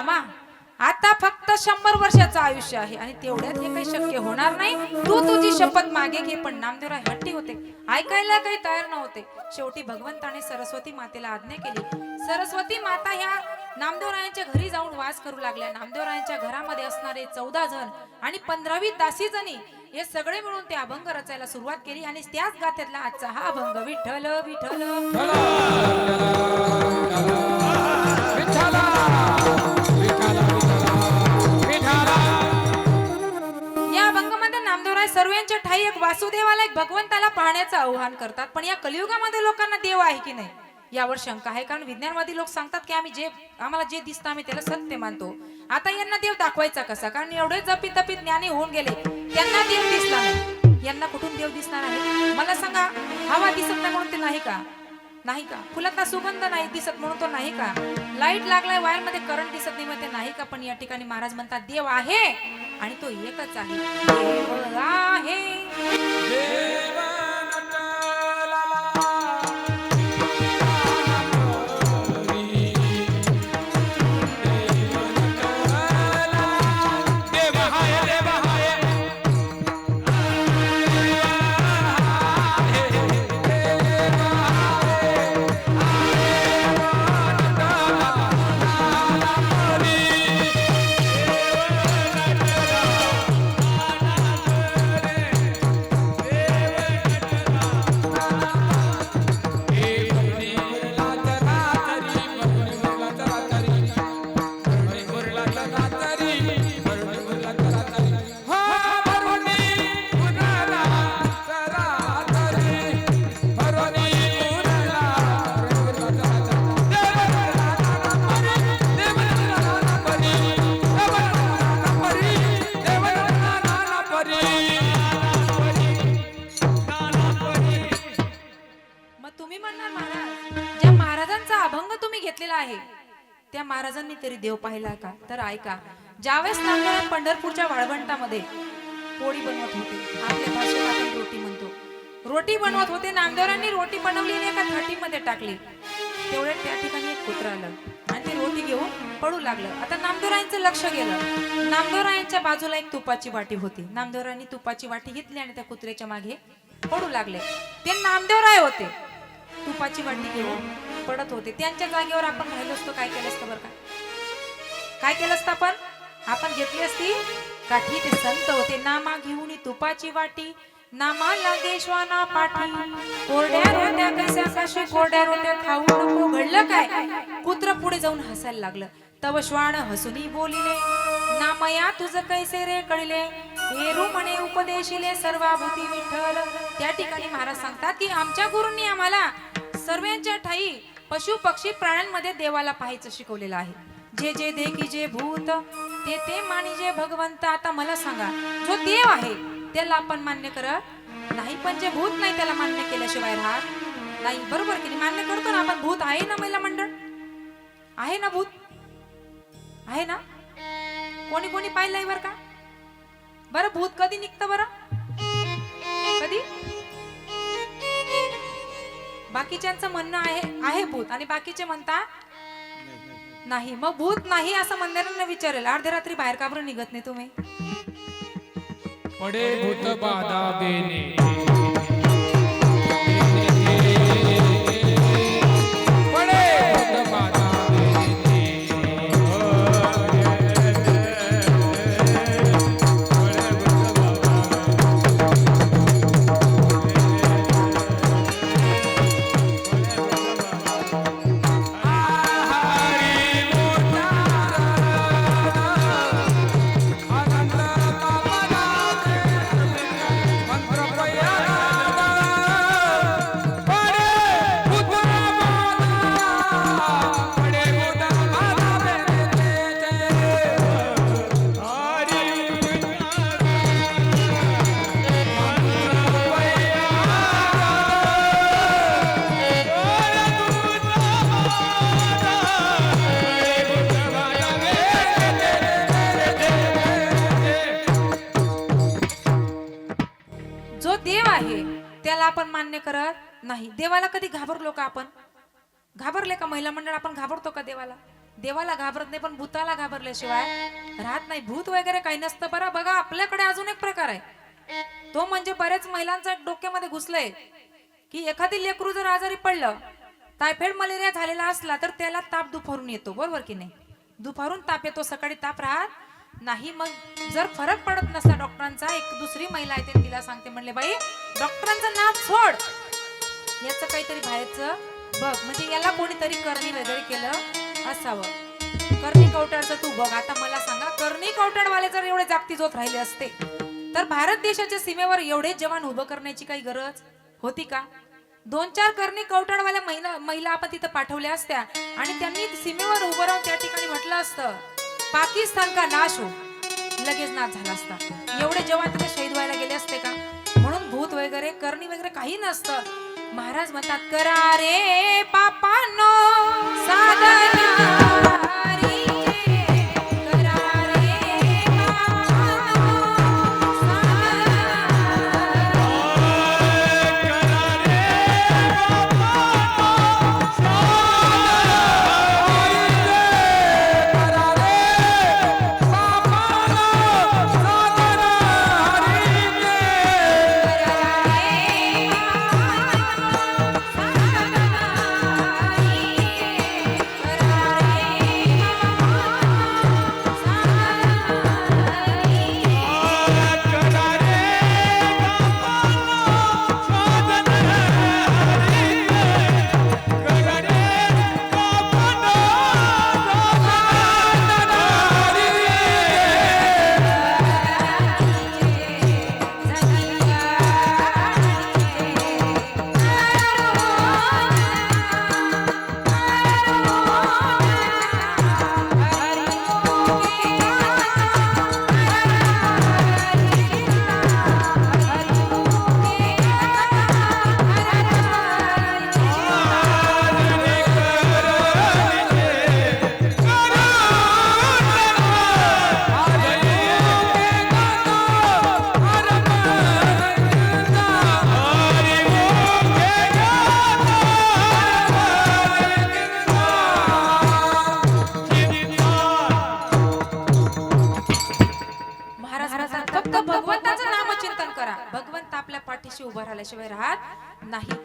रामा आता फक्त शंभर वर्षाचं आयुष्य आहे आणि तेवढ्यात हे काही शक्य होणार नाही. तू तुझी शपथ मागे घे पण नामदेवराय हट्टी होते. ऐकायला काही तयार नव्हते. शेवटी भगवंताने सरस्वती मातेला आज्ञा केली. सरस्वती माता ह्या नामदेवरायांच्या घरी जाऊन वास करू लागल्या. नामदेवरायांच्या घरामध्ये असणारे चौदा जण आणि पंधरावी दासी जणी हे सगळे मिळून ते अभंग रचायला सुरुवात केली आणि त्याच गात्यातला आजचा हा अभंग विठ्ठल विठ्ठल. देवाला एक भगवंताला पाहण्याचं आव्हान करतात. पण या कलियुगामध्ये लोकांना देव आहे की नाही यावर शंका आहे. कारण विज्ञानवादी लोक सांगतात की आम्ही जे आम्हाला जे दिसतं आम्ही त्याला सत्य मानतो. आता यांना देव दाखवायचा कसा? कारण एवढे जपी तपी ज्ञानी होऊन गेले त्यांना देव दिसला नाही. यांना कुठून देव दिसणार आहे? मला सांगा हवा दिसत नाही म्हणून ते नाही का? नाही का? फुलातला सुगंध नाही दिसत म्हणून तो नाही का? लाइट लागलाय वायरमध्ये करंट दिसत नाही मग ते नाही का? पण या ठिकाणी महाराज म्हणतात देव आहे. आणि तो एकच आहे देव आहे तुम्ही म्हणणार महाराज ज्या महाराजांचा अभंग तुम्ही घेतलेला आहे त्या महाराजांनी तरी देव पाहिला का? तर ऐका ज्यावेळेस नामदेव पंढरपूरच्या वाळवंटामध्ये पोळी बनवत होते आपल्या भाषेत आपण रोटी म्हणतो. रोटी बनवत होते नामदेवरांनी रोटी बनवली आणि एका थाटीमध्ये टाकली. तेवढ्या त्या ठिकाणी एक कुत्र आलं आणि ते रोटी घेऊन पडू लागलं. आता नामदेवरायांचं लक्ष गेलं. नामदेवरायांच्या बाजूला एक तुपाची वाटी होती. नामदेवरायांनी तुपाची वाटी घेतली आणि त्या कुत्र्याच्या मागे पडू लागले. ते नामदेवराय होते. तुपाची वाटी घेऊन पडत होते. त्यांच्या जागेवर आपण राहिलो असतो. काय केलं असतं बरं का? काय केलं असतं आपण? आपण घेतली असती काठी ते संत होते. नामा घेऊन तुपाची वाटी. नामा लागे श्वाना पाठी. कोरड्या रोट्या कशा कशी कोरड्या रोट्या खाऊ नको. घडलं काय? कुत्र पुढे जाऊन हसायला लागलं. तव श्वान हसुनी बोलिले नामया तुझ कैसे रे कळले? हेरू म्हणे उपदेशिले सर्वाभूती विठ्ठल. त्या ठिकाणी महाराज सांगतात की आमच्या गुरुंनी आम्हाला सर्वांच्या ठाई पशु पक्षी प्राण्यांमध्ये देवाला पाहायचं शिकवलेलं आहे. जे जे देखी जे भूत ते ते मानी जे भगवंत. आता मला सांगा जो देव आहे त्याला आपण मान्य करत नाही पण जे भूत नाही त्याला मान्य केल्याशिवाय राहत नाही. बरोबर की मान्य करतो ना आपण भूत आहे ना महिला मंडळ? आहे ना भूत? आहे ना? कोणी कोणी पाहिलंय बर का? बरं भूत कधी निघतं बरं? कधी? बाकीच्यांचं म्हणणं आहे आहे भूत. आणि बाकीचे म्हणता नाही. मग भूत नाही असं मंदिरांना विचारेल. अर्ध्या रात्री बाहेर का बरं निघत नाही तुम्ही? पडे भूत बाधा देणे. आपण मान्य करत नाही. देवाला कधी घाबरलो का आपण? घाबरले का महिला मंडळ? आपण घाबरतो का देवाला? देवाला घाबरत नाही पण भूताला घाबरल्याशिवाय राहत नाही. भूत वगैरे काही नसतं बरं. बघा आपल्याकडे अजून एक प्रकार आहे. तो म्हणजे बऱ्याच महिलांचा डोक्यामध्ये घुसलंय की एखादी लेकरू जर आजारी पडलं टायफॉइड मलेरिया झालेला असला तर त्याला ताप दुपारून येतो. बरोबर की नाही? दुपारून ताप येतो. सकाळी ताप राहत नाही मग जर फरक पडत नसला डॉक्टरांचा एक दुसरी महिला आहे ते तिला सांगते म्हणले बाई डॉक्टरांचं नाव सोड. याचं काहीतरी बाहेरचं बघ म्हणजे याला कोणीतरी करणी वगैरे केलं असावं. करणी कवटाळचं तू बघ आता मला सांगा करणी कवटाळवाले जर एवढे जागती जोत राहिले असते तर भारत देशाच्या सीमेवर एवढे जवान उभं करण्याची काही गरज होती का? दोन चार करणी कवटाळवाल्या महिला महिला आपण तिथं पाठवल्या असत्या आणि त्यांनी सीमेवर उभं राहून त्या ठिकाणी म्हटलं असतं. पाकिस्तान का नाश हो. लगेच नाश झाला असता. एवढे जवान तिथे शहीद व्हायला गेले असते का? म्हणून भूत वगैरे करणी वगैरे काही नसतं. महाराज म्हणतात करा रे पापांनो साधना. राहिल्याशिवाय राहत नाही.